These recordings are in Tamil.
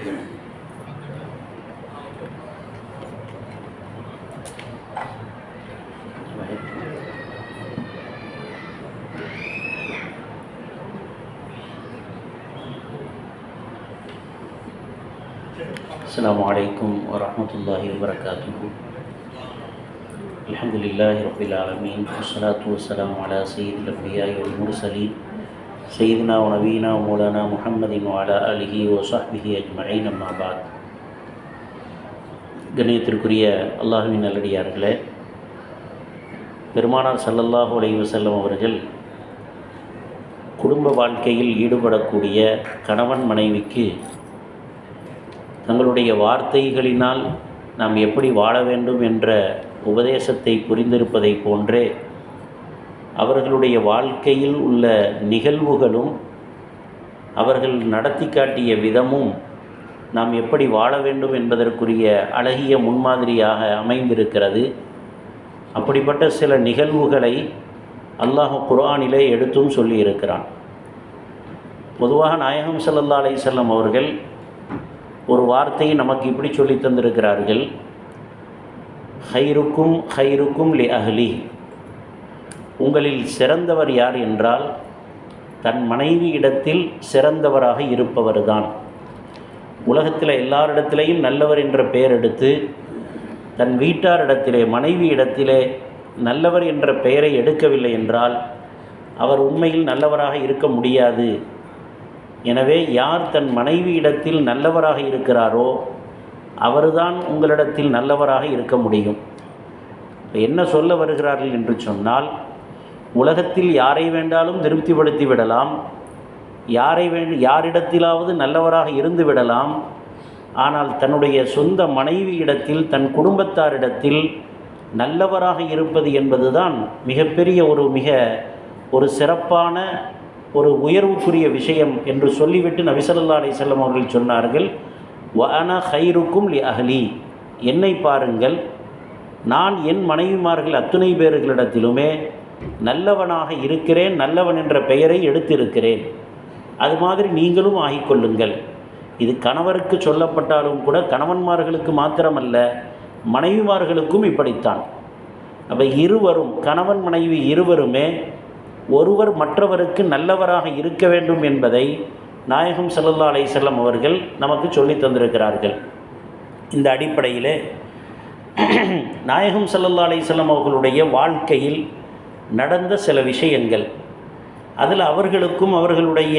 السلام عليكم ورحمة الله وبركاته. الحمد لله رب العالمين والصلاة والسلام على سيد الأنبياء والمرسلين سيدنا ونبينا ومولانا محمد وعلى آله وصحبه أجمعين أما بعد கண்ணியத்திற்குரிய அல்லாஹுவின் நல்லடியார்களே பெருமானார் ஸல்லல்லாஹு அலைஹி வஸல்லம் அவர்கள் குடும்ப வாழ்க்கையில் ஈடுபடக்கூடிய கணவன் மனைவிக்கு தங்களுடைய வார்த்தைகளினால் நாம் எப்படி வாழ வேண்டும் என்ற உபதேசத்தை புரிந்திருப்பதை போன்றே அவர்களுடைய வாழ்க்கையில் உள்ள நிகழ்வுகளும் அவர்கள் நடத்தி காட்டிய விதமும் நாம் எப்படி வாழ வேண்டும் என்பதற்குரிய அழகிய முன்மாதிரியாக அமைந்திருக்கிறது. அப்படிப்பட்ட சில நிகழ்வுகளை அல்லாஹ் குரானிலே எடுத்தும் சொல்லியிருக்கிறான். பொதுவாக நாயகம் ஸல்லல்லாஹு அலைஹி செல்லம் அவர்கள் ஒரு வார்த்தையை நமக்கு இப்படி சொல்லி தந்திருக்கிறார்கள். ஹைருக்கும் ஹைருக்கும் லி அஹ்லி. உங்களில் சிறந்தவர் யார் என்றால் தன் மனைவி இடத்தில் சிறந்தவராக இருப்பவர்தான். உலகத்தில் எல்லாரிடத்திலையும் நல்லவர் என்ற பெயர் எடுத்து தன் வீட்டாரிடத்திலே மனைவி இடத்திலே நல்லவர் என்ற பெயரை எடுக்கவில்லை என்றால் அவர் உண்மையில் நல்லவராக இருக்க முடியாது. எனவே யார் தன் மனைவி இடத்தில் நல்லவராக இருக்கிறாரோ அவர்தான் உங்களிடத்தில் நல்லவராக இருக்க முடியும். என்ன சொல்ல வருகிறார்கள் என்று சொன்னால் உலகத்தில் யாரை வேண்டாலும் திருப்திப்படுத்தி விடலாம். யாரை வேண்டு யாரிடத்திலாவது நல்லவராக இருந்து விடலாம். ஆனால் தன்னுடைய சொந்த மனைவி இடத்தில் தன் குடும்பத்தாரிடத்தில் நல்லவராக இருப்பது என்பதுதான் மிகப்பெரிய ஒரு மிக ஒரு சிறப்பான ஒரு உயர்வுக்குரிய விஷயம் என்று சொல்லிவிட்டு நபிசல்லா அலி செல்லம் அவர்கள் சொன்னார்கள். வன ஹைருக்கும் லி அஹ்லி. என்னை பாருங்கள் நான் என் மனைவிமார்கள் அத்துணை பேர்களிடத்திலுமே நல்லவனாக இருக்கிறேன் நல்லவன் என்ற பெயரை எடுத்திருக்கிறேன். அது மாதிரி நீங்களும் ஆகிக்கொள்ளுங்கள் இது கணவருக்கு சொல்லப்பட்டாலும் கூட கணவன்மார்களுக்கு மாத்திரமல்ல மனைவிமார்களுக்கும் இப்படித்தான். அப்போ இருவரும் கணவன் மனைவி இருவருமே ஒருவர் மற்றவருக்கு நல்லவராக இருக்க வேண்டும் என்பதை நாயகம் சல்லல்லா அலைசல்லம் அவர்கள் நமக்கு சொல்லி தந்திருக்கிறார்கள். இந்த அடிப்படையில் நாயகம் சல்லல்லா அலைசல்லம் அவர்களுடைய வாழ்க்கையில் நடந்த சில விஷயங்கள். அதில் அவர்களுக்கும் அவர்களுடைய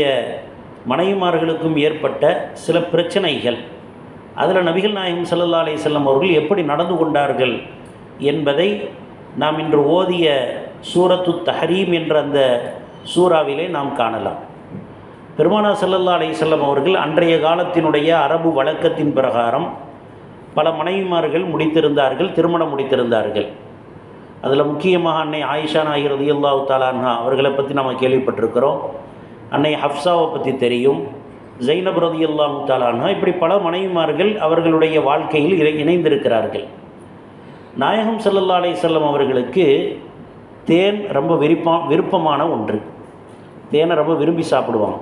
மனைவிமார்களுக்கும் ஏற்பட்ட சில பிரச்சனைகள். அதில் நபிகள் நாயகம் சல்லல்லா அலைசல்லம் அவர்கள் எப்படி நடந்து கொண்டார்கள் என்பதை நாம் இன்று ஓதிய சூரத்து தஹரீம் என்ற அந்த சூறாவிலே நாம் காணலாம். பெருமானா சல்லல்லா அலைசல்லம் அவர்கள் அன்றைய காலத்தினுடைய அரபு வழக்கத்தின் பிரகாரம் பல மனைவிமார்கள் முடித்திருந்தார்கள் திருமணம் முடித்திருந்தார்கள். அதில் முக்கியமாக அன்னை ஆயிஷா நாயகி ரதியுல்லாஹு தாலான்ஹா அவர்களை பற்றி நம்ம கேள்விப்பட்டிருக்கிறோம். அன்னை ஹப்சாவை பற்றி தெரியும். ஜைனப் ரதியுல்லாஹு தாலான்ஹா இப்படி பல மனைவிமார்கள் அவர்களுடைய வாழ்க்கையில் இணை இணைந்திருக்கிறார்கள். நாயகம் சல்லல்லா அலைசல்லம் அவர்களுக்கு தேன் ரொம்ப விருப்பா விருப்பமான ஒன்று. தேனை ரொம்ப விரும்பி சாப்பிடுவாங்க.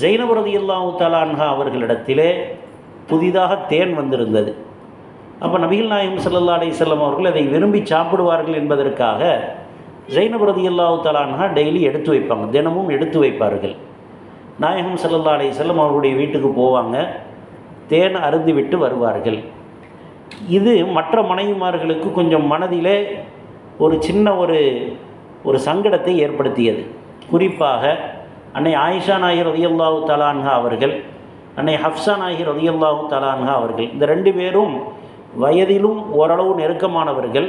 ஜெயினபரதி அல்லாஹு தாலான்ஹா அவர்களிடத்திலே புதிதாக தேன் வந்திருந்தது. அப்போ நபிகள் நாயகம் சல்லல்லா செல்லம் அவர்கள் அதை விரும்பி சாப்பிடுவார்கள் என்பதற்காக ஜெயினபரதி அல்லாஹு தாலான்ஹா டெய்லி எடுத்து வைப்பாங்க. தினமும் எடுத்து வைப்பார்கள். நாயகம் சல்லல்லா அலையம் அவர்களுடைய வீட்டுக்கு போவாங்க. தேன் அருந்து விட்டு வருவார்கள். இது மற்ற மனைவிமார்களுக்கு கொஞ்சம் மனதிலே ஒரு சின்ன ஒரு ஒரு சங்கடத்தை ஏற்படுத்தியது. குறிப்பாக அன்னை ஆயிஷா நாயர் ரதியல்லாஹு தலான்ஹா அவர்கள் அன்னை ஹப்சா நாயர் ரதியல்லாஹு தலான்ஹா அவர்கள் இந்த ரெண்டு பேரும் வயதிலும் ஓரளவு நெருக்கமானவர்கள்.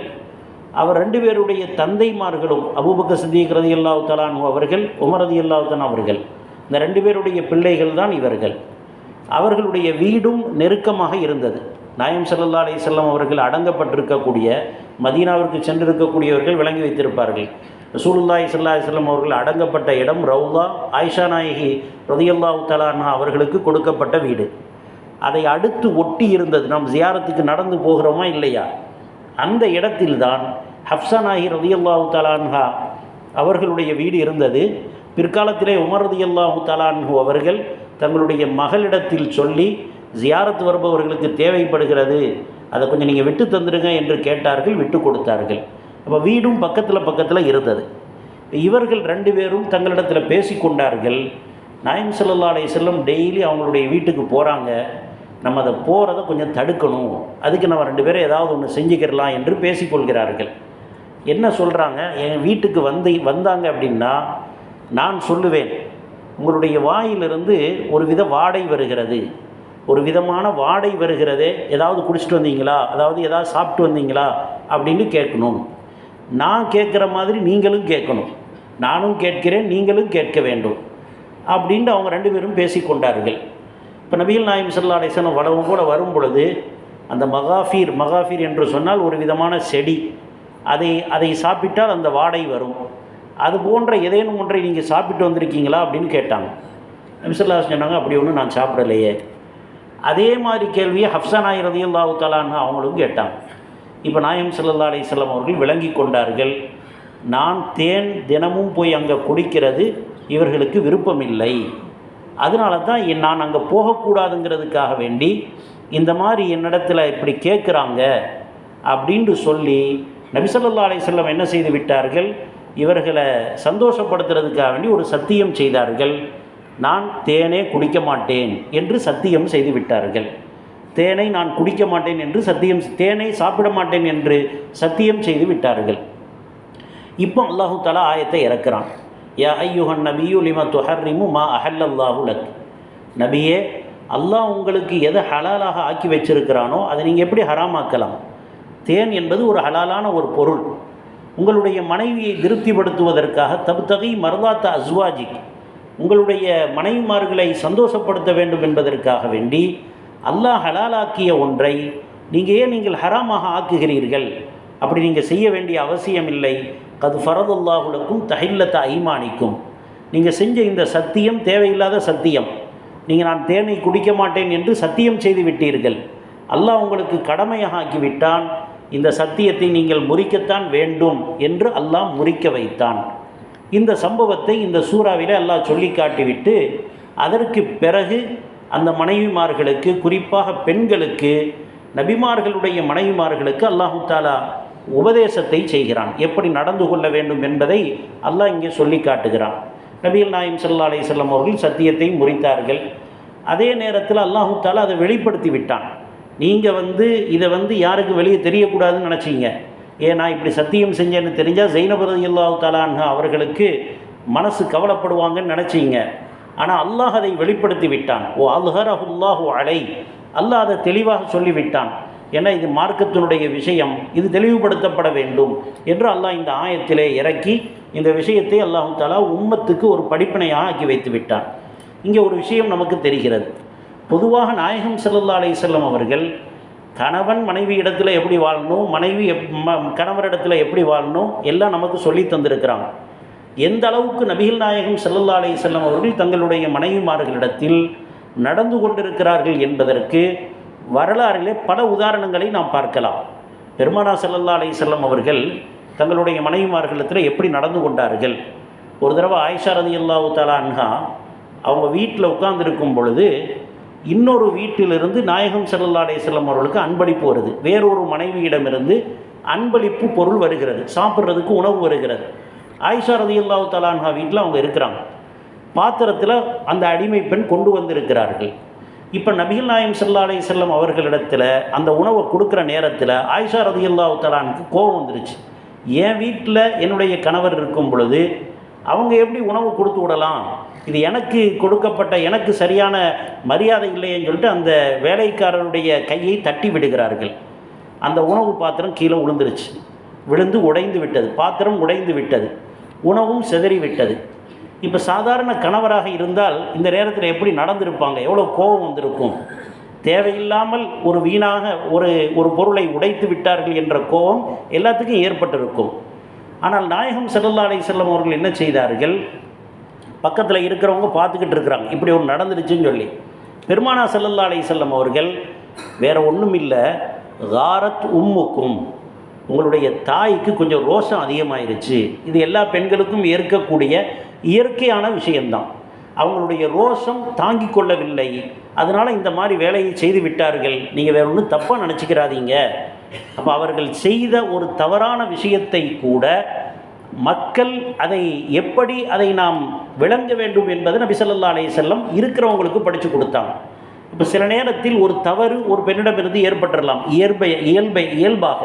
அவர் ரெண்டு பேருடைய தந்தைமார்களும் அபூபக்க சித்திக் ரதியல்லாஹு தலான்ஹு அவர்கள் உமரதி ரதியல்லாஹு அவர்கள். இந்த ரெண்டு பேருடைய பிள்ளைகள் தான் இவர்கள். அவர்களுடைய வீடும் நெருக்கமாக இருந்தது. நாயம் சல்லா அலி செல்லம் அவர்கள் அடங்கப்பட்டிருக்கக்கூடிய மதீனாவிற்கு சென்றிருக்கக்கூடியவர்கள் விளங்கி வைத்திருப்பார்கள். ரசூலுல்லாஹி சல்லா செல்லம் அவர்கள் அடங்கப்பட்ட இடம் ரவுலா ஆயிஷா நாயகி ரதியல்லா தலானா அவர்களுக்கு கொடுக்கப்பட்ட வீடு. அதை அடுத்து ஒட்டி இருந்தது நாம் ஜியாரத்துக்கு நடந்து போகிறோமா இல்லையா? அந்த இடத்தில்தான் ஹப்சா நாயகி ரதியல்லாஹு தலான்ஹா அவர்களுடைய வீடு இருந்தது. பிற்காலத்திலே உமர் ரதியல்லாஹு தலான்ஹு அவர்கள் தங்களுடைய மகளிடத்தில் சொல்லி ஜியாரத்து வருபவர்களுக்கு தேவைப்படுகிறது. அதை கொஞ்சம் நீங்கள் விட்டு தந்துடுங்க என்று கேட்டார்கள் விட்டு கொடுத்தார்கள். அப்போ வீடும் பக்கத்தில் பக்கத்தில் இருந்தது. இவர்கள் ரெண்டு பேரும் தங்களிடத்தில் பேசிக்கொண்டார்கள் நாயம் சல்லா அலைஹி செல்லம் டெய்லி அவங்களுடைய வீட்டுக்கு போகிறாங்க நம்ம அதை போகிறத கொஞ்சம் தடுக்கணும். அதுக்கு நம்ம ரெண்டு பேரும் ஏதாவது ஒன்று செஞ்சுக்கிடலாம் என்று பேசிக்கொள்கிறார்கள் என்ன சொல்கிறாங்க என் வீட்டுக்கு வந்து வந்தாங்க அப்படின்னா நான் சொல்லுவேன் உங்களுடைய வாயிலிருந்து ஒரு வித வாடை வருகிறது. ஒரு விதமான வாடை வருகிறதே ஏதாவது குடிச்சிட்டு வந்தீங்களா? அதாவது ஏதாவது சாப்பிட்டு வந்தீங்களா? அப்படின்னு கேட்கணும். நான் கேட்குற மாதிரி நீங்களும் கேட்கணும். நானும் கேட்கிறேன் நீங்களும் கேட்க வேண்டும். அப்படின்ட்டு அவங்க ரெண்டு பேரும் பேசிக்கொண்டார்கள் இப்போ நபிகள் நாயம் சல்லா அலிஸ்லாம் வடவும் கூட வரும் பொழுது அந்த மகாஃபீர் மகாஃபீர் என்று சொன்னால் ஒரு விதமான செடி. அதை அதை சாப்பிட்டால் அந்த வாடை வரும். அது போன்ற ஏதேனும் ஒன்றை நீங்கள் சாப்பிட்டு வந்திருக்கீங்களா அப்படின்னு கேட்டாங்க. நபிசல்லா சொன்னாங்க அப்படி ஒன்றும் நான் சாப்பிடலையே. அதே மாதிரி கேள்வியை ஹப்சா நாய் ரதியுல்லாஹு தலான்னு அவங்களும் கேட்டாங்க. இப்போ நாயம் சல்லா அலிசல்லாம் அவர்கள் விளங்கி கொண்டார்கள். நான் தேன் தினமும் போய் அங்கே குடிக்கிறது இவர்களுக்கு விருப்பமில்லை. அதனால தான் நான் அங்கே போகக்கூடாதுங்கிறதுக்காக வேண்டி இந்த மாதிரி என்னிடத்துல இப்படி கேட்குறாங்க அப்படின்ட்டு சொல்லி நபிசல்லா அலிஸ்லாம் என்ன செய்து விட்டார்கள்? இவர்களை சந்தோஷப்படுத்துறதுக்காக வேண்டி ஒரு சத்தியம் செய்தார்கள். நான் தேனே குடிக்க மாட்டேன் என்று சத்தியம் செய்து விட்டார்கள். தேனை நான் குடிக்க மாட்டேன் என்று சத்தியம் தேனை சாப்பிட மாட்டேன் என்று சத்தியம் செய்து விட்டார்கள். இப்போ அல்லாஹு தலா ஆயத்தை இறக்குறான். யா ஐயுஹன் நபியு லிம துஹர்ரிமு மா அஹல்லல்லாஹு லக் நபியே அல்லாஹ் உங்களுக்கு எதை ஹலாலாக ஆக்கி வச்சிருக்கிறானோ அதை நீங்கள் எப்படி ஹராமாக்கலாம் தேன் என்பது ஒரு ஹலாலான ஒரு பொருள் உங்களுடைய மனைவியை திருப்திப்படுத்துவதற்காக தபுத்தகை மரதாத்த அஸ்வாஜி உங்களுடைய மனைவிமார்களை சந்தோஷப்படுத்த வேண்டும் என்பதற்காக வேண்டி அல்லாஹ் ஹலாலாக்கிய ஒன்றை நீங்கள் ஏன் நீங்கள் ஹராமாக ஆக்குகிறீர்கள் அப்படி நீங்கள் செய்ய வேண்டிய அவசியம் இல்லை கது ஃபரதுல்லாஹுலக்கும் தஹில்லத்தை ஐமானிக்கும். நீங்கள் செஞ்ச இந்த சத்தியம் தேவையில்லாத சத்தியம். நீங்கள் நான் தேனை குடிக்க மாட்டேன் என்று சத்தியம் செய்து விட்டீர்கள். அல்லாஹ் உங்களுக்கு கடமையாக ஆக்கிவிட்டான் இந்த சத்தியத்தை நீங்கள் முறிக்கத்தான் வேண்டும் என்று அல்லாஹ் முறிக்க வைத்தான். இந்த சம்பவத்தை இந்த சூறாவிலே அல்லாஹ் சொல்லி காட்டிவிட்டு அதற்கு பிறகு அந்த மனைவிமார்களுக்கு குறிப்பாக பெண்களுக்கு நபிமார்களுடைய மனைவிமார்களுக்கு அல்லாஹு தாலா உபதேசத்தை செய்கிறான். எப்படி நடந்து கொள்ள வேண்டும் என்பதை அல்லாஹ் இங்கே சொல்லி காட்டுகிறான். நபிகள் நாயம் சல்லா அலி செல்லம் அவர்கள் சத்தியத்தை முறித்தார்கள். அதே நேரத்தில் அல்லாஹு தாலா அதை வெளிப்படுத்தி விட்டான். நீங்கள் வந்து இதை வந்து யாருக்கு வெளியே தெரியக்கூடாதுன்னு நினச்சிங்க. ஏன் நான் இப்படி சத்தியம் செஞ்சேன்னு தெரிஞ்சால் ஜெயினபரதி அல்லாஹு அவர்களுக்கு மனசு கவலைப்படுவாங்கன்னு நினச்சிங்க. ஆனால் அல்லாஹ் அதை வெளிப்படுத்தி விட்டான். ஓ அல்ஹர் அஹுல்லாஹு அலை. அல்லாஹ் அதை தெளிவாக சொல்லிவிட்டான். ஏன்னா இது மார்க்கத்தினுடைய விஷயம். இது தெளிவுபடுத்தப்பட வேண்டும் என்று அல்லாஹ் இந்த ஆயத்திலே இறக்கி இந்த விஷயத்தை அல்லாஹு தாலா உம்மத்துக்கு ஒரு படிப்பினையாக ஆக்கி வைத்து விட்டான் இங்கே ஒரு விஷயம் நமக்கு தெரிகிறது. பொதுவாக நாயகம் ஸல்லல்லாஹு அலைஹி அவர்கள் கணவன் மனைவி இடத்துல எப்படி வாழணும் மனைவி எப் ம- எப்படி வாழணும் எல்லாம் நமக்கு சொல்லி தந்திருக்கிறாங்க. எந்த அளவுக்கு நபிகள் நாயகம் செல்லல்லா அலைஹி செல்லம் அவர்கள் தங்களுடைய மனைவிமார்களிடத்தில் நடந்து கொண்டிருக்கிறார்கள் என்பதற்கு வரலாறிலே பல உதாரணங்களை நாம் பார்க்கலாம். பெருமானா சல்லல்லா அலைஹி அவர்கள் தங்களுடைய மனைவிமார்களிடத்தில் எப்படி நடந்து கொண்டார்கள்? ஒரு தடவை ஆயிஷா ரதியல்லாஹு தஆலா அன்ஹா அவங்க வீட்டில் உட்கார்ந்துருக்கும் பொழுது இன்னொரு வீட்டிலிருந்து நாயகம் சல்லல்லா அலைஹி அவர்களுக்கு அன்பளிப்பு வருது. வேறொரு மனைவியிடமிருந்து அன்பளிப்பு பொருள் வருகிறது. சாப்பிட்றதுக்கு உணவு வருகிறது. ஆயிஷா ரதியல்லாஹு தஆலா அன்ஹா வீட்டில் அவங்க இருக்கிறாங்க. பாத்திரத்தில் அந்த அடிமை பெண் கொண்டு வந்திருக்கிறார்கள். இப்போ நபிகள் நாயம் ஸல்லல்லாஹு செல்லம் அவர்களிடத்தில் அந்த உணவை கொடுக்குற நேரத்தில் ஆயிஷா ரதி அல்லாவுத்தலானுக்கு கோபம் வந்துருச்சு. என் வீட்டில் என்னுடைய கணவர் இருக்கும் பொழுது அவங்க எப்படி உணவு கொடுத்து விடலாம்? இது எனக்கு கொடுக்கப்பட்ட எனக்கு சரியான மரியாதை இல்லையேன்னு சொல்லிட்டு அந்த வேலைக்காரருடைய கையை தட்டி விடுகிறார்கள். அந்த உணவு பாத்திரம் கீழே விழுந்துருச்சு. விழுந்து உடைந்து விட்டது. பாத்திரம் உடைந்து விட்டது. உணவும் சிதறி விட்டது. இப்போ சாதாரண கணவராக இருந்தால் இந்த நேரத்தில் எப்படி நடந்திருப்பாங்க? எவ்வளோ கோபம் வந்திருக்கும்? தேவையில்லாமல் ஒரு வீணாக ஒரு ஒரு பொருளை உடைத்து விட்டார்கள் என்ற கோபம் எல்லாத்துக்கும் ஏற்பட்டிருக்கும். ஆனால் நாயகம் செல்லல்லா அலை செல்லம் அவர்கள் என்ன செய்தார்கள்? பக்கத்தில் இருக்கிறவங்க பார்த்துக்கிட்டு இருக்கிறாங்க. இப்படி ஒன்று நடந்துருச்சுன்னு சொல்லி. பெருமானா செல்லல்லா அலை செல்லம் அவர்கள் வேற ஒன்றும் இல்லை காரத் உம்முக்கும் உங்களுடைய தாய்க்கு கொஞ்சம் ரோஷம் அதிகமாயிருச்சு. இது எல்லா பெண்களுக்கும் ஏற்கக்கூடிய இயற்கையான விஷயம்தான். அவங்களுடைய ரோஷம் தாங்கி கொள்ளவில்லை. அதனால் இந்த மாதிரி வேலையை செய்து விட்டார்கள். நீங்கள் வேற ஒன்றும் தப்பாக நினச்சிக்கிறாதீங்க. அப்போ அவர்கள் செய்த ஒரு தவறான விஷயத்தை கூட மக்கள் அதை எப்படி அதை நாம் விளங்க வேண்டும் என்பதை நபி ஸல்லல்லாஹு செல்லம் இருக்கிறவங்களுக்கு படித்து கொடுத்தாங்க. இப்போ சில நேரத்தில் ஒரு தவறு ஒரு பெண்ணிடமிருந்து ஏற்பட்டுடலாம் இயல்பை இயல்பை இயல்பாக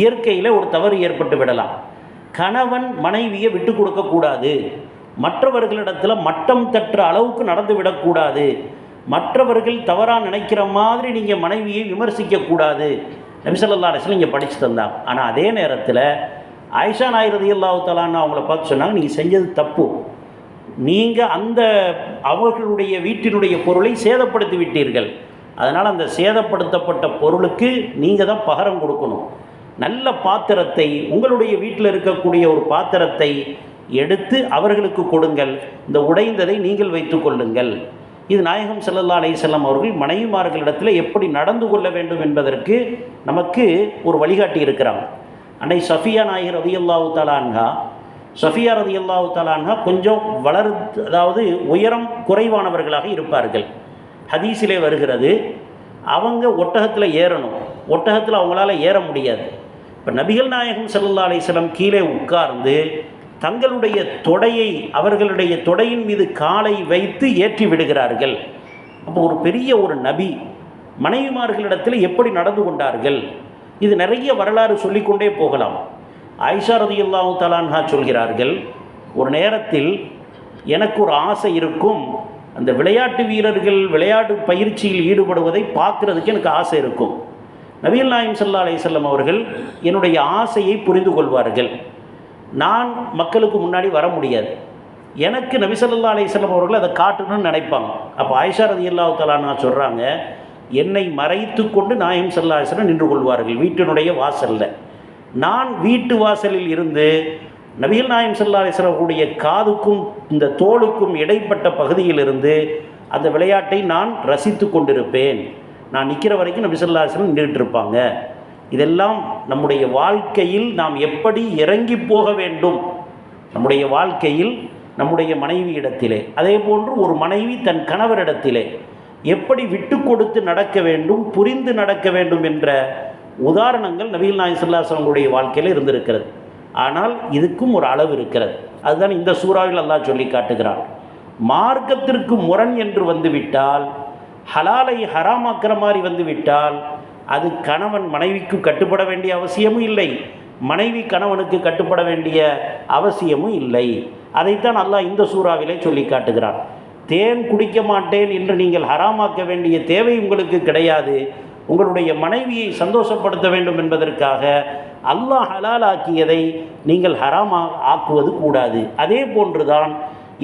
இயற்கையில் ஒரு தவறு ஏற்பட்டு விடலாம். கணவன் மனைவியை விட்டு கொடுக்கக்கூடாது மற்றவர்களிடத்தில் மட்டம் தட்டுற அளவுக்கு நடந்து விடக்கூடாது. மற்றவர்கள் தவறாக நினைக்கிற மாதிரி நீங்கள் மனைவியை விமர்சிக்கக்கூடாது நபிசல்லா அலிஸ்லாம் நீங்கள் படித்து தந்தாங்க ஆனால் அதே நேரத்தில் ஆயிஷா நாயிரதி ரதியல்லாஹு அவங்கள பார்த்து சொன்னாங்க நீங்கள் செஞ்சது தப்பு. நீங்கள் அந்த அவர்களுடைய வீட்டினுடைய பொருளை சேதப்படுத்தி விட்டீர்கள். அதனால் அந்த சேதப்படுத்தப்பட்ட பொருளுக்கு நீங்கள் தான் பகரம் கொடுக்கணும். நல்ல பாத்திரத்தை உங்களுடைய வீட்டில் இருக்கக்கூடிய ஒரு பாத்திரத்தை எடுத்து அவர்களுக்கு கொடுங்கள். இந்த உடைந்ததை நீங்கள் வைத்துக் கொள்ளுங்கள். இது நாயகம் செல்லல்லா அலைஹி அவர்கள் மனைவிமார்களிடத்தில் எப்படி நடந்து கொள்ள வேண்டும் என்பதற்கு நமக்கு ஒரு வழிகாட்டி இருக்கிறாங்க. அன்னை சஃபியா நாயகர் ரதியல்லாஹு தலான்ஹா சஃபியா ரதியல்லாஹு தலான்ஹா கொஞ்சம் வளர் அதாவது உயரம் குறைவானவர்களாக இருப்பார்கள். ஹதீஸிலே வருகிறது அவங்க ஒட்டகத்தில் ஏறணும். ஒட்டகத்தில் அவங்களால ஏற முடியாது. இப்போ நபிகள் நாயகம் செல்லல்லா அலைஹி கீழே உட்கார்ந்து தங்களுடைய தொடையை அவர்களுடைய தொடையின் மீது காலை வைத்து ஏற்றி விடுகிறார்கள். அப்போ ஒரு பெரிய ஒரு நபி மனைவிமார்களிடத்தில் எப்படி நடந்து கொண்டார்கள்? இது நிறைய வரலாறு சொல்லிக்கொண்டே போகலாம். ஆயிஷா ரதியுல்லாஹு தலான்ஹா சொல்கிறார்கள் ஒரு நேரத்தில் எனக்கு ஒரு ஆசை இருக்கும். அந்த விளையாட்டு வீரர்கள் விளையாட்டு பயிற்சியில் ஈடுபடுவதை பார்க்குறதுக்கு எனக்கு ஆசை இருக்கும். நபிகள் நாயம் சல்லா அலையம் அவர்கள் என்னுடைய ஆசையை புரிந்து கொள்வார்கள். நான் மக்களுக்கு முன்னாடி வர முடியாது. எனக்கு நபிசல்லா அலையம் அவர்கள் அதை காட்டணும்னு நினைப்பாங்க. அப்போ ஆயிஷா ரதி அல்லாஹு சொல்கிறாங்க என்னை மறைத்து கொண்டு நாயம் சல்லா அலிஸ்லம் நின்று கொள்வார்கள் வீட்டினுடைய வாசலில். நான் வீட்டு வாசலில் இருந்து நபிகள் நாயம் சல்லா அலிஸ்லமுடைய காதுக்கும் இந்த தோளுக்கும் இடைப்பட்ட பகுதியிலிருந்து அந்த விளையாட்டை நான் ரசித்து கொண்டிருப்பேன். நான் நிற்கிற வரைக்கும் நபிசல்லா அலிஸ்லம் நின்றுட்டு இருப்பாங்க. இதெல்லாம் நம்முடைய வாழ்க்கையில் நாம் எப்படி இறங்கி போக வேண்டும்? நம்முடைய வாழ்க்கையில் நம்முடைய மனைவி இடத்திலே அதே போன்று ஒரு மனைவி தன் கணவரிடத்திலே எப்படி விட்டு கொடுத்து நடக்க வேண்டும் புரிந்து நடக்க வேண்டும் என்ற உதாரணங்கள் நபிகள் நாயகம் அவங்களுடைய வாழ்க்கையில் இருந்திருக்கிறது. ஆனால் இதுக்கும் ஒரு அளவு இருக்கிறது. அதுதான் இந்த சூறாவில் அல்லாஹ் சொல்லி காட்டுகிறான். மார்க்கத்திற்கு முரண் என்று வந்துவிட்டால் ஹலாலை ஹராமாக்கிற மாதிரி வந்துவிட்டால் அது கணவன் மனைவிக்கு கட்டுப்பட வேண்டிய அவசியமும் இல்லை. மனைவி கணவனுக்கு கட்டுப்பட வேண்டிய அவசியமும் இல்லை. அதைத்தான் அல்லாஹ் இந்த சூறாவிலே சொல்லி காட்டுகிறான். தேன் குடிக்க மாட்டேன் என்று நீங்கள் ஹராமாக்க வேண்டிய தேவை உங்களுக்கு கிடையாது. உங்களுடைய மனைவியை சந்தோஷப்படுத்த வேண்டும் என்பதற்காக அல்லாஹ் ஹலாலாக்கியதை நீங்கள் ஹராமா ஆக்குவது கூடாது. அதே போன்றுதான்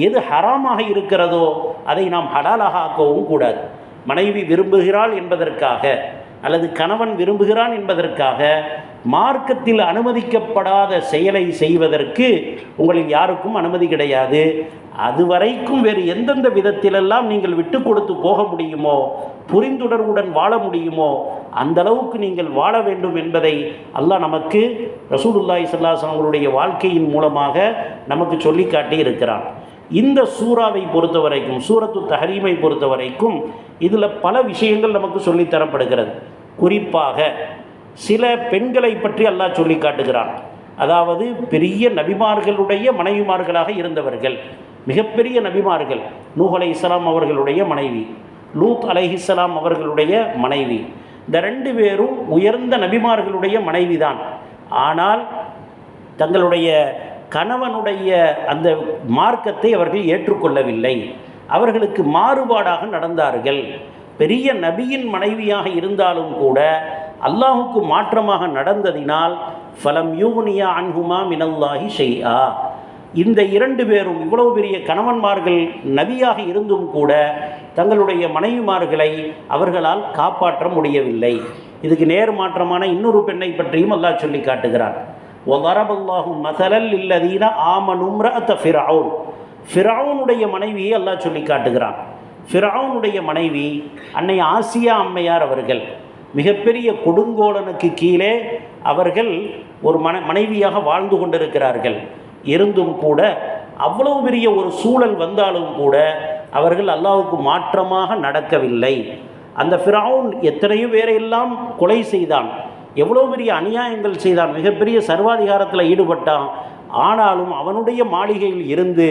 எது ஹராமாக இருக்கிறதோ அதை நாம் ஹலாலாக ஆக்கவும் கூடாது. மனைவி விரும்புகிறாள் என்பதற்காக அல்லது கணவன் விரும்புகிறான் என்பதற்காக மார்க்கத்தில் அனுமதிக்கப்படாத செயலை செய்வதற்கு உங்களில் யாருக்கும் அனுமதி கிடையாது. அதுவரைக்கும் வேறு எந்தெந்த விதத்திலெல்லாம் நீங்கள் விட்டு கொடுத்து போக முடியுமோ புரிந்துணர்வுடன் வாழ முடியுமோ அந்த அளவுக்கு நீங்கள் வாழ வேண்டும் என்பதை அல்லாஹ் நமக்கு ரசூலுல்லாஹி ஸல்லல்லாஹு அவங்களுடைய வாழ்க்கையின் மூலமாக நமக்கு சொல்லி காட்டி இருக்கிறான் இந்த சூறாவை பொறுத்த வரைக்கும் சூரத்து தஹரீமை பொறுத்த வரைக்கும் இதில் பல விஷயங்கள் நமக்கு சொல்லித்தரப்படுகிறது குறிப்பாக சில பெண்களை பற்றி அல்லாஹ் சொல்லி காட்டுகிறான். அதாவது பெரிய நபிமார்களுடைய மனைவிமார்களாக இருந்தவர்கள் மிகப்பெரிய நபிமார்கள் நூஹ் அலை இஸ்லாம் அவர்களுடைய மனைவி லூத் அலைஹிஸ்ஸலாம் அவர்களுடைய மனைவி இந்த ரெண்டு பேரும் உயர்ந்த நபிமார்களுடைய மனைவிதான். ஆனால் தங்களுடைய கணவனுடைய அந்த மார்க்கத்தை அவர்கள் ஏற்றுக்கொள்ளவில்லை. அவர்களுக்கு மாறுபாடாக நடந்தார்கள். பெரிய நபியின் மனைவியாக இருந்தாலும் கூட அல்லாஹுக்கு மாற்றமாக நடந்ததினால் ஃபலம் யூனியா அன்ஹுமா மினல்லாஹி ஷெய்யா இந்த இரண்டு பேரும் இவ்வளவு பெரிய கணவன்மார்கள் நபியாக இருந்தும் கூட தங்களுடைய மனைவிமார்களை அவர்களால் காப்பாற்ற முடியவில்லை. இதுக்கு நேர் மாற்றமான இன்னொரு பெண்ணை பற்றியும் அல்லாஹ் சொல்லி காட்டுகிறான். ஒலரபல்லாஹு மசலல் இல்லதீன ஆமனும்ரஅத்த ஃபிரவுன் ஃபிரவுனுடைய மனைவியை அல்லாஹ் சொல்லி காட்டுகிறான். ஃபிரவுனுடைய மனைவி அன்னை ஆசியா அம்மையார் அவர்கள் மிகப்பெரிய கொடுங்கோலனுக்கு கீழே அவர்கள் ஒரு மன மனைவியாக வாழ்ந்து கொண்டிருக்கிறார்கள். இருந்தும் கூட அவ்வளவு பெரிய ஒரு சூழல் வந்தாலும் கூட அவர்கள் அல்லாஹுக்கு மாற்றமாக நடக்கவில்லை. அந்த ஃபிரவுன் எத்தனையோ பேரையெல்லாம் கொலை செய்தான். எவ்வளோ பெரிய அநியாயங்கள் செய்தான். மிகப்பெரிய சர்வாதிகாரத்தில் ஈடுபட்டான். ஆனாலும் அவனுடைய மாளிகையில் இருந்து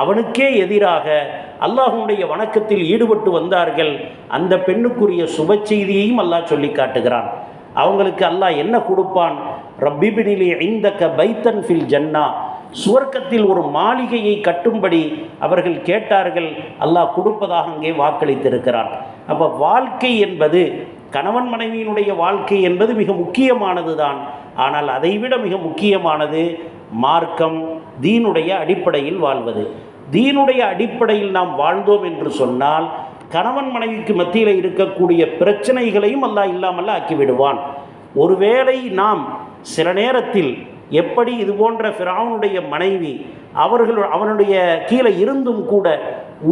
அவனுக்கே எதிராக அல்லாஹுடைய வணக்கத்தில் ஈடுபட்டு வந்தார்கள். அந்த பெண்ணுக்குரிய சுப செய்தியையும் அல்லாஹ் சொல்லி காட்டுகிறான். அவங்களுக்கு அல்லாஹ் என்ன கொடுப்பான்? ரப்பிபினிலே ஐந்தக்க பைத்தன் ஃபில் ஜன்னா. சுவர்க்கத்தில் ஒரு மாளிகையை கட்டும்படி அவர்கள் கேட்டார்கள். அல்லாஹ் கொடுப்பதாக அங்கே வாக்களித்திருக்கிறான். அப்போ வாழ்க்கை என்பது கணவன் மனைவியினுடைய வாழ்க்கை என்பது மிக முக்கியமானது தான் ஆனால் அதைவிட மிக முக்கியமானது மார்க்கம் தீனுடைய அடிப்படையில் வாழ்வது. தீனுடைய அடிப்படையில் நாம் வாழ்ந்தோம் என்று சொன்னால் கணவன் மனைவிக்கு மத்தியில் இருக்கக்கூடிய பிரச்சனைகளையும் அல்லாஹ் இல்லாமல் ஆக்கிவிடுவான். ஒருவேளை நாம் சில நேரத்தில் எப்படி இது போன்ற ஃபிராவனுடைய மனைவி அவர்கள் அவனுடைய கீழே இருந்தும் கூட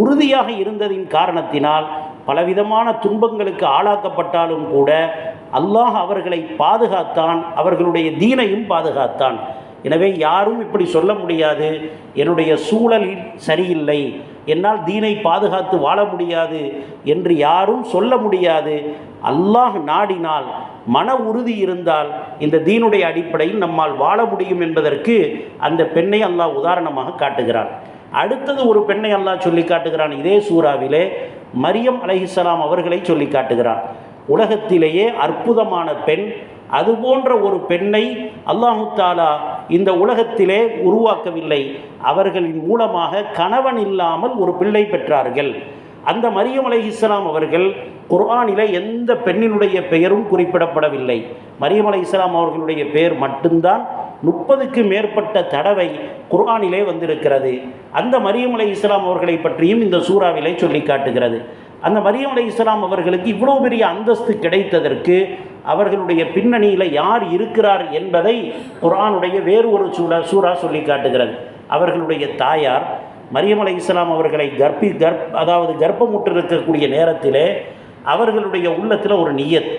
உறுதியாக இருந்ததின் காரணத்தினால் பலவிதமான துன்பங்களுக்கு ஆளாக்கப்பட்டாலும் கூட அல்லாஹ் அவர்களை பாதுகாத்தான் அவர்களுடைய தீனையும் பாதுகாத்தான். எனவே யாரும் இப்படி சொல்ல முடியாது. என்னுடைய சூழல் சரியில்லை. என்னால் தீனை பாதுகாத்து வாழ முடியாது என்று யாரும் சொல்ல முடியாது. அல்லாஹ் நாடினால் மன உறுதி இருந்தால் இந்த தீனுடைய அடிப்படையில் நம்மால் வாழ முடியும் என்பதற்கு அந்த பெண்ணை அல்லாஹ் உதாரணமாக காட்டுகிறான். அடுத்தது ஒரு பெண்ணை அல்லாஹ் சொல்லி காட்டுகிறான். இதே சூறாவிலே மரியம் அலைஹிஸ்ஸலாம் அவர்களை சொல்லி காட்டுகிறான். உலகத்திலேயே அற்புதமான பெண். அதுபோன்ற ஒரு பெண்ணை அல்லாஹு தாலா இந்த உலகத்திலே உருவாக்கவில்லை. அவர்களின் மூலமாக கணவன் இல்லாமல் ஒரு பிள்ளை பெற்றார்கள். அந்த மரியம் இஸ்லாம் அவர்கள் குர்ஆனிலே எந்த பெண்ணினுடைய பெயரும் குறிப்பிடப்படவில்லை. மரியம் இஸ்லாம் அவர்களுடைய பெயர் மட்டும்தான் முப்பதுக்கு மேற்பட்ட தடவை குர்ஆனிலே வந்திருக்கிறது. அந்த மரியம் அலை இஸ்லாம் அவர்களை பற்றியும் இந்த சூறாவிலே சொல்லி காட்டுகிறது. அந்த மரியம் அலை இஸ்லாம் அவர்களுக்கு இவ்வளோ பெரிய அந்தஸ்து கிடைத்ததற்கு அவர்களுடைய பின்னணியில் யார் இருக்கிறார் என்பதை குரானுடைய வேறு ஒரு சூழ சூறா சொல்லி காட்டுகிறது. அவர்களுடைய தாயார் மரியம் அலை இஸ்லாம் அவர்களை கர்ப்பி கர்ப் அதாவது கர்ப்பமுற்று இருக்கக்கூடிய நேரத்திலே அவர்களுடைய உள்ளத்தில் ஒரு நியத்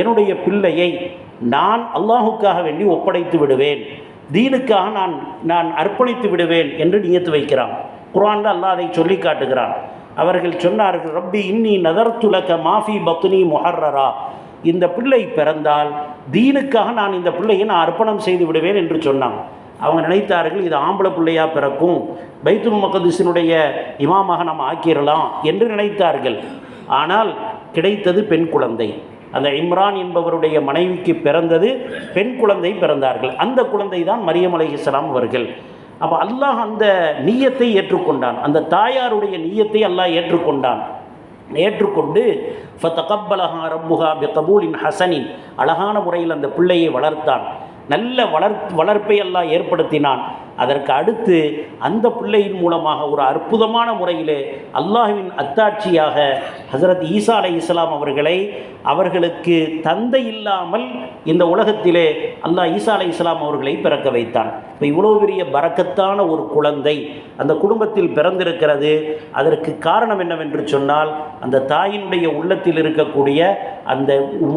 என்னுடைய பிள்ளையை நான் அல்லாஹுக்காக வேண்டி ஒப்படைத்து விடுவேன் தீனுக்காக நான் நான் அர்ப்பணித்து விடுவேன் என்று நியத்து வைக்கிறான். குரான் அல்லாஹ் அதை சொல்லி காட்டுகிறான். அவர்கள் சொன்னார்கள் ரப்பி இன்னி நதர்த்துலக மாஃபி பத்னி முஹர்ரரா. இந்த பிள்ளை பிறந்தால் தீனுக்காக நான் இந்த பிள்ளையை நான் அர்ப்பணம் செய்து விடுவேன் என்று சொன்னாங்க. அவங்க நினைத்தார்கள் இது ஆம்பளை பிள்ளையாக பிறக்கும் பைத்துல் மக்கதிஸினுடைய இமாமாக நாம் ஆக்கிடலாம் என்று நினைத்தார்கள். ஆனால் கிடைத்தது பெண் குழந்தை. அந்த இம்ரான் என்பவருடைய மனைவிக்கு பிறந்தது பெண் குழந்தை பிறந்தார்கள். அந்த குழந்தை தான் மரியம் அலைஹிஸ்ஸலாம் அவர்கள். அப்போ அல்லாஹ் அந்த நீயத்தை ஏற்றுக்கொண்டான். அந்த தாயாருடைய நீயத்தை அல்லாஹ் ஏற்றுக்கொண்டான். ஏற்றுக்கொண்டு ஃபத்தகப்பலஹா ரப்புஹா பி கபூலின் ஹசனின். அழகான முறையில் அந்த பிள்ளையை வளர்த்தான். நல்ல வளர் வளர்ப்பை எல்லாம் ஏற்படுத்தினான். அதற்கு அடுத்து அந்த பிள்ளையின் மூலமாக ஒரு அற்புதமான முறையிலே அல்லாஹுவின் அத்தாட்சியாக ஹசரத் ஈசா அலை இஸ்லாம் அவர்களை அவர்களுக்கு தந்தை இல்லாமல் இந்த உலகத்திலே அல்லாஹ் ஈசா அலை இஸ்லாம் அவர்களை பிறக்க வைத்தான். இப்போ இவ்வளோ பெரிய பறக்கத்தான ஒரு குழந்தை அந்த குடும்பத்தில் பிறந்திருக்கிறது. அதற்கு காரணம் என்னவென்று சொன்னால் அந்த தாயினுடைய உள்ளத்தில் இருக்கக்கூடிய அந்த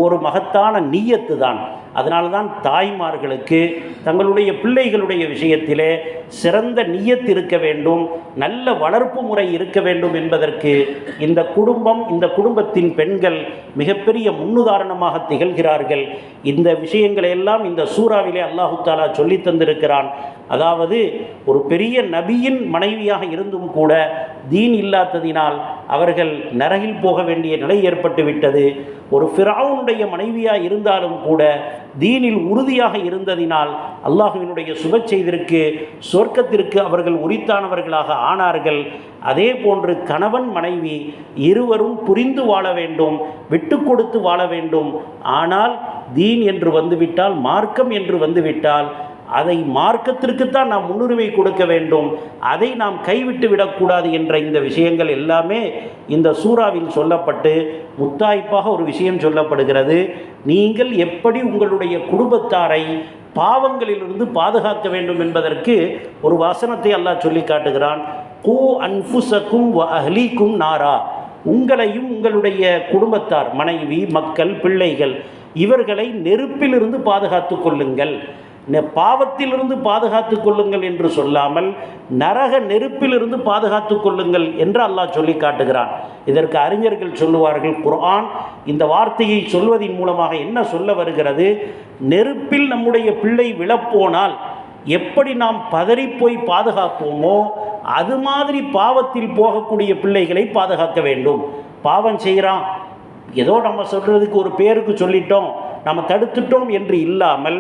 ஒரு மகத்தான நீயத்து தான் அதனால்தான் தாய்மார்களுக்கு தங்களுடைய பிள்ளைகளுடைய விஷயத்திலே de சிறந்த நியத் இருக்க வேண்டும் நல்ல வளர்ப்பு முறை இருக்க வேண்டும் என்பதற்கு இந்த குடும்பம் இந்த குடும்பத்தின் பெண்கள் மிகப்பெரிய முன்னுதாரணமாக திகழ்கிறார்கள். இந்த விஷயங்களை எல்லாம் இந்த சூறாவிலே அல்லாஹு தாலா சொல்லி தந்திருக்கிறான். அதாவது ஒரு பெரிய நபியின் மனைவியாக இருந்தும் கூட தீன் இல்லாததினால் அவர்கள் நரகில் போக வேண்டிய நிலை ஏற்பட்டு விட்டது. ஒரு ஃபிராவுனுடைய மனைவியாக இருந்தாலும் கூட தீனில் உறுதியாக இருந்ததினால் அல்லாஹுவினுடைய சுப செய்திற்கு சொர்க்கத்திற்கு அவர்கள் உரித்தானவர்களாக ஆனார்கள். அதே போன்று கணவன் மனைவி இருவரும் புரிந்து வாழ வேண்டும் விட்டு கொடுத்து வாழ வேண்டும். ஆனால் தீன் என்று வந்துவிட்டால் மார்க்கம் என்று வந்துவிட்டால் அதை மார்க்கத்திற்குத்தான் நாம் முன்னுரிமை கொடுக்க வேண்டும். அதை நாம் கைவிட்டு விடக்கூடாது என்ற இந்த விஷயங்கள் எல்லாமே இந்த சூறாவில் சொல்லப்பட்டு முத்தாய்ப்பாக ஒரு விஷயம் சொல்லப்படுகிறது. நீங்கள் எப்படி உங்களுடைய குடும்பத்தாரை பாவங்களிலிருந்து பாதுகாக்க வேண்டும் என்பதற்கு ஒரு வசனத்தை அல்லாஹ் சொல்லி காட்டுகிறான். கூ அன்புசக்கும் வ அஹ்லீக்கும் நாரா. உங்களையும் உங்களுடைய குடும்பத்தார் மனைவி மக்கள் பிள்ளைகள் இவர்களை நெருப்பிலிருந்து பாதுகாத்து கொள்ளுங்கள். பாவத்திலிருந்து பாதுகாத்து கொள்ளுங்கள் என்று சொல்லாமல் நரக நெருப்பிலிருந்து பாதுகாத்து கொள்ளுங்கள் என்று அல்லாஹ் சொல்லி காட்டுகிறான். இதற்கு அறிஞர்கள் சொல்லுவார்கள் குர்ஆன் இந்த வார்த்தையை சொல்வதன் மூலமாக என்ன சொல்ல வருகிறது? நெருப்பில் நம்முடைய பிள்ளை விழப்போனால் எப்படி நாம் பதறிப்போய் பாதுகாப்போமோ அது மாதிரி பாவத்தில் போகக்கூடிய பிள்ளைகளை பாதுகாக்க வேண்டும். பாவம் செய்கிறான் ஏதோ நம்ம சொல்கிறதுக்கு ஒரு பேருக்கு சொல்லிட்டோம் நம்ம தடுத்துட்டோம் என்று இல்லாமல்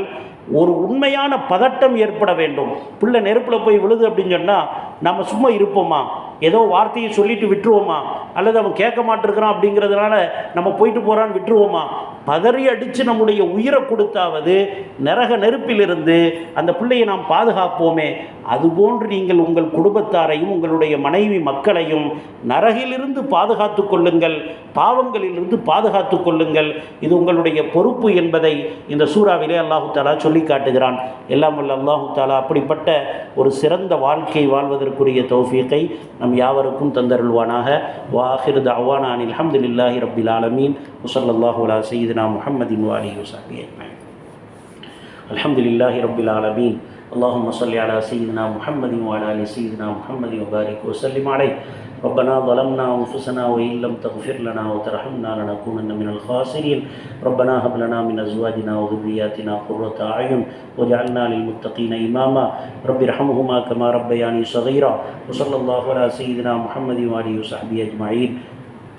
ஒரு உண்மையான பதட்டம் ஏற்பட வேண்டும். பிள்ளை நெருப்பில் போய் விழுது அப்படின்னு சொன்னால் நம்ம சும்மா இருப்போமா? ஏதோ வார்த்தையை சொல்லிட்டு விட்டுருவோமா? அல்லது அவன் கேட்க மாட்டிருக்கிறான் அப்படிங்கிறதுனால நம்ம போயிட்டு போகிறான்னு விட்டுருவோமா? பதறி அடித்து நம்முடைய உயிரை கொடுத்தாவது நரக நெருப்பிலிருந்து அந்த பிள்ளையை நாம் பாதுகாப்போமே. அதுபோன்று நீங்கள் உங்கள் குடும்பத்தாரையும் உங்களுடைய மனைவி மக்களையும் நரகிலிருந்து பாதுகாத்து கொள்ளுங்கள். பாவங்களிலிருந்து பாதுகாத்து கொள்ளுங்கள். இது உங்களுடைய பொறுப்பு என்பதை இந்த சூறாவிலே அல்லாஹு தாலா சொல்லி காட்டுகிறான். எல்லாம் வல்ல அல்லாஹு தாலா அப்படிப்பட்ட ஒரு சிறந்த வாழ்க்கை வாழ்வதற்குரிய தௌஃபியத்தை நம் யாவருக்கும் தந்தருள்வானாக வாஹிர் தவானா அனில் அல்ஹம்துலில்லாஹி ரப்பில் ஆலமீன் வஸல்லல்லாஹு அலா சய்யிதினா முஹம்மதின் வாலிஹி வஸஹ்பிஹி அஜ்மஈன் الحمد لله رب العالمين اللهم صل على سيدنا محمد وعلى ال سيدنا محمد وبارك وسلم عليه ربنا ظلمنا أنفسنا وإن لم تغفر لنا وترحمنا لنكونن من الخاسرين. ربنا هب لنا من أزواجنا وذرياتنا قرة أعين واجعلنا للمتقين إماما. رب ارحمهما كما ربياني صغيرا. وصلى الله على سيدنا محمد وآله وصحبه أجمعين.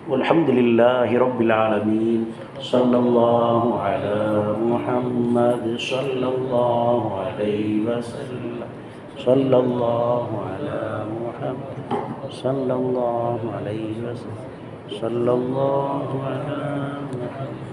والحمد لله رب العالمين. صلى الله على محمد. صلى الله عليه وسلم. صلى الله على محمد. صلى الله عليه وسلم. صلى الله على محمد.